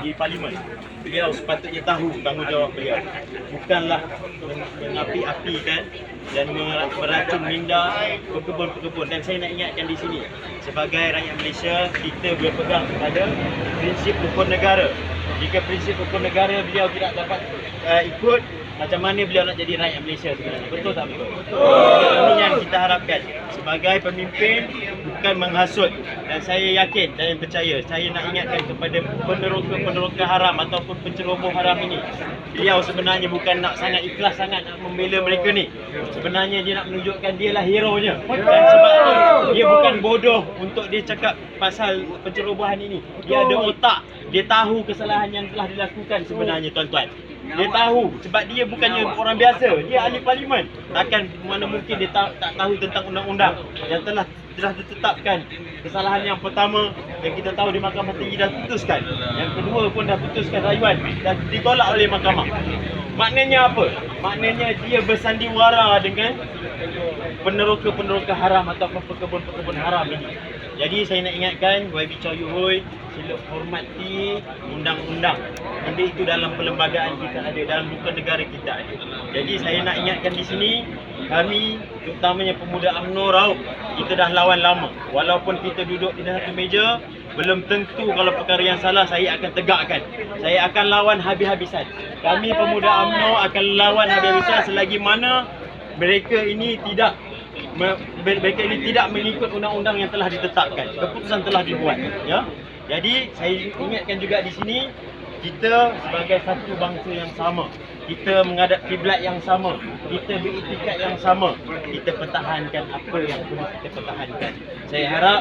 di parlimen beliau sepatutnya tahu tanggungjawab beliau bukanlah men- mengapi-apikan dan mer- meracun minda pekebun-pekebun dan saya nak ingatkan di sini sebagai rakyat Malaysia kita berpegang kepada prinsip hukum negara jika prinsip hukum negara beliau tidak dapat uh, ikut macam mana beliau nak jadi rakyat Malaysia sebenarnya betul tak? Betul betul. Ini yang kita harapkan sebagai pemimpin bukan menghasut. Dan saya yakin dan percaya saya nak ingatkan kepada peneroka-peneroka haram ataupun penceroboh haram ini beliau sebenarnya bukan nak sangat ikhlas sangat nak membela mereka ni. Sebenarnya dia nak menunjukkan dia lah hero nya dan sebab bukan bodoh untuk dia cakap pasal pencerobohan ini. Dia ada otak. Dia tahu kesalahan yang telah dilakukan sebenarnya tuan-tuan. Dia tahu. Sebab dia bukannya orang biasa. Dia ahli parlimen. Takkan mana mungkin dia tak, tak tahu tentang undang-undang yang telah telah ditetapkan. Kesalahan yang pertama yang kita tahu di mahkamah tinggi dah putuskan. Yang kedua pun dah putuskan rayuan. Dan ditolak oleh mahkamah. Maknanya apa maknanya dia bersandiwara dengan peneroka-peneroka haram ataupun pekebun-pekebun haram ini jadi saya nak ingatkan YB Chow Yu Hui sila hormati undang-undang. Benda itu dalam perlembagaan kita ada, dalam hukum negara kita ada. Jadi saya nak ingatkan di sini, kami terutamanya pemuda UMNO Raup, kita dah lawan lama. Walaupun kita duduk di satu meja, belum tentu kalau perkara yang salah saya akan tegakkan. Saya akan lawan habis-habisan. Kami pemuda UMNO akan lawan habis-habisan selagi mana mereka ini tidak me- mereka ini tidak mengikut undang-undang yang telah ditetapkan. Keputusan telah dibuat, ya. Jadi saya ingatkan juga di sini kita sebagai satu bangsa yang sama. Kita menghadap kiblat yang sama. Kita beritikat yang sama. Kita pertahankan apa yang perlu kita pertahankan. Saya harap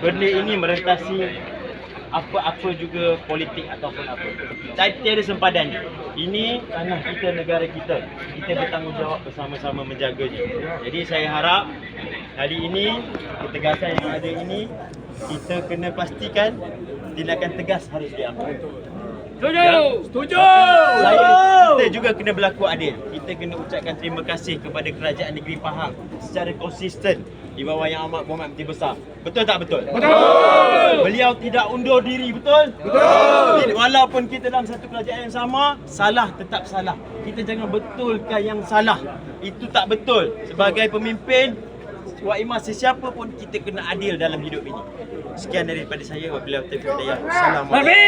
benda ini merentasi apa-apa juga politik ataupun apa. Saya tiada sempadannya. Ini tanah kita, negara kita. Kita bertanggungjawab bersama-sama menjaganya. Jadi saya harap hari ini ketegasan yang ada ini kita kena pastikan tindakan tegas harus diambil. Setuju. Setuju. Saya, kita juga kena berlaku adil. Kita kena ucapkan terima kasih kepada kerajaan negeri Pahang secara konsisten di bawah Yang Amat Berhormat Menteri Besar. Betul tak betul? Betul. Beliau tidak undur diri, betul? Betul. Walaupun kita dalam satu kerajaan yang sama, salah tetap salah. Kita jangan betulkan yang salah. Itu tak betul. Sebagai pemimpin, Wak Imam sesiapa pun kita kena adil dalam hidup ini. Sekian daripada saya. Wabillahi taufiq wal hidayah. Assalamualaikum.